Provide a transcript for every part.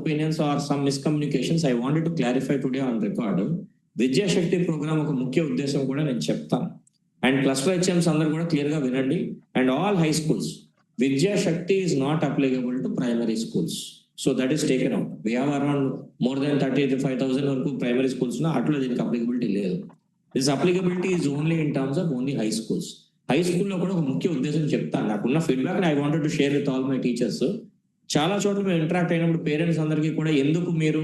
Opinions are some miscommunications I wanted to clarify today on record. Vidyashakti programme ఒక ముఖ్య ఉద్దేశం కూడా నేను చెప్తాను అండ్ క్లస్టర్ హెచ్ఎంస్ అందరూ కూడా క్లియర్గా వినండి. And all high schools Vidyashakti is not applicable to primary schools so that is taken out we have around more than thirty five thousand వరకు ప్రైమరీ స్కూల్స్ అట్లా దీనికి అప్లికబిలిటీ లేదు. This applicability is only in terms of only high schools high స్కూల్లో కూడా ఒక ముఖ్య ఉద్దేశం చెప్తాను నాకున్న feedback I wanted to share with all my teachers చాలా చోట్ల మేము ఇంటరాక్ట్ అయినప్పుడు పేరెంట్స్ అందరికీ కూడా ఎందుకు మీరు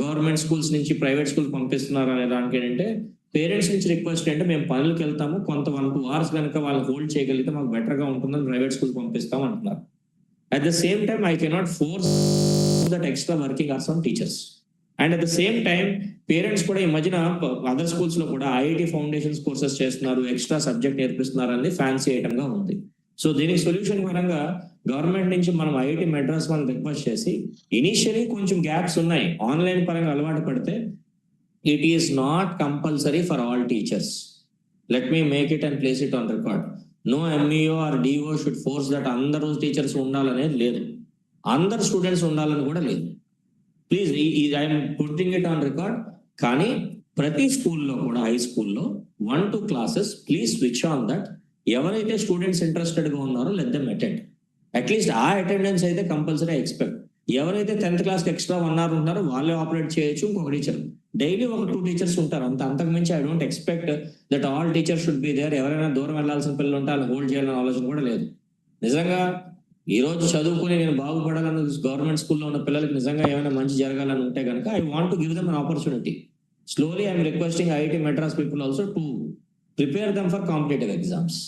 గవర్నమెంట్ స్కూల్స్ నుంచి ప్రైవేట్ స్కూల్ పంపిస్తున్నారు అనే దానికి ఏంటంటే పేరెంట్స్ నుంచి రిక్వెస్ట్ అంటే మేము పనులకు వెళ్తాము కొంత వన్ టూ అవర్స్ కనుక వాళ్ళు హోల్డ్ చేయగలిగితే మాకు బెటర్గా ఉంటుందని ప్రైవేట్ స్కూల్ పంపిస్తాం అంటున్నారు. At the same time I cannot force that extra working hours on teachers and at the same time parents కూడా ఈ మధ్యన అదర్ స్కూల్స్లో కూడా ఐఐటి ఫౌండేషన్స్ కోర్సెస్ చేస్తున్నారు ఎక్స్ట్రా సబ్జెక్ట్ నేర్పిస్తున్నారు అనేది ఫ్యాన్సీ ఐటమ్గా ఉంది. సో దీనికి సొల్యూషన్ పరంగా గవర్నమెంట్ నుంచి మనం ఐఐటి మెడ్రాస్ మనం రిక్వెస్ట్ చేసి ఇనీషియలీ కొంచెం గ్యాప్స్ ఉన్నాయి. ఆన్లైన్ పరంగా అలవాటు పడితే it is not compulsory for all teachers let me make it and place it on record no MEO or DO should force that అందరూ టీచర్స్ ఉండాలనేది లేదు. అందరు స్టూడెంట్స్ ఉండాలని కూడా లేదు. Please I'm putting it on record కానీ ప్రతి స్కూల్లో కూడా హై స్కూల్లో one two classes please switch on that ఎవరైతే స్టూడెంట్స్ ఇంట్రెస్టెడ్గా ఉన్నారో let them attend at least ఆ అటెండెన్స్ అయితే కంపల్సరీ ఎక్స్పెక్ట్. ఎవరైతే tenth class extra one hour ఉన్నారో వాళ్ళే ఆపరేట్ చేయొచ్చు ఇంకొక టీచర్. డైలీ ఒక టూ టీచర్స్ ఉంటారు. అంత అంతకు మించి I don't expect that all teachers should be there. ఎవరైనా దూరం వెళ్ళాల్సిన పిల్లలు ఉంటే వాళ్ళు హోల్డ్ చేయాలని ఆలోచన కూడా లేదు. నిజంగా ఈ రోజు చదువుకుని నేను బాగుపడాలని గవర్నమెంట్ స్కూల్లో ఉన్న పిల్లలకి నిజంగా ఏమైనా మంచి జరగాలని ఉంటే కనుక I want to give them an opportunity. Slowly I'm requesting IIT Madras people also to prepare them for competitive exams.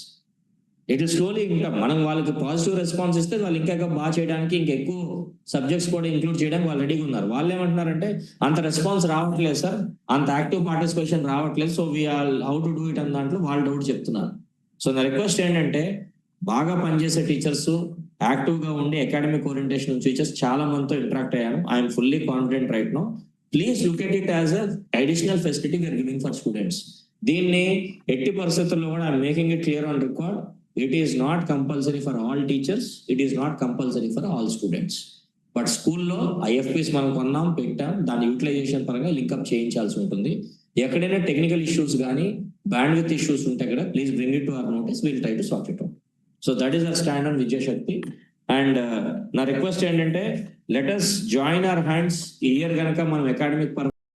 It slowly ఇంకా మనం వాళ్ళకి పాజిటివ్ రెస్పాన్స్ ఇస్తే వాళ్ళు ఇంకా బాగా చేయడానికి ఇంకా ఎక్కువ సబ్జెక్ట్స్ కూడా ఇంక్లూడ్ చేయడానికి వాళ్ళు రెడీగా ఉన్నారు. వాళ్ళు ఏమంటున్నారంటే అంత రెస్పాన్స్ రావట్లేదు సార్. అంత యాక్టివ్ పార్టిసిపేషన్ రావట్లేదు. So we are how to do it అన్న దాంట్లో వాళ్ళు డౌట్ చెప్తున్నారు. సో నా రిక్వెస్ట్ ఏంటంటే బాగా పనిచేసే టీచర్స్ యాక్టివ్గా ఉండి అకాడమిక్ ఓరియంటేషన్ టీచర్స్ చాలా మందితో ఇంటరాక్ట్ అయ్యాను. I'm fully confident right no please look at it as additional facility we're giving for students దీన్ని ఎట్టి పరిస్థితుల్లో కూడా I'm making it clear on record it is not compulsory for all teachers it is not compulsory for all students but స్కూల్లో IFPs మనం కొన్నాం పెట్టాం దాని utilisation పరంగా లింకప్ చేయించాల్సి ఉంటుంది. ఎక్కడైనా టెక్నికల్ ఇష్యూస్ కానీ బ్యాండ్ విత్ ఇష్యూస్ ఉంటే కూడా please bring it to our notice will try to sort it out so that is our stand on Vijayashakti and నా రిక్వెస్ట్ ఏంటంటే let us join our hands year కనుక మనం academic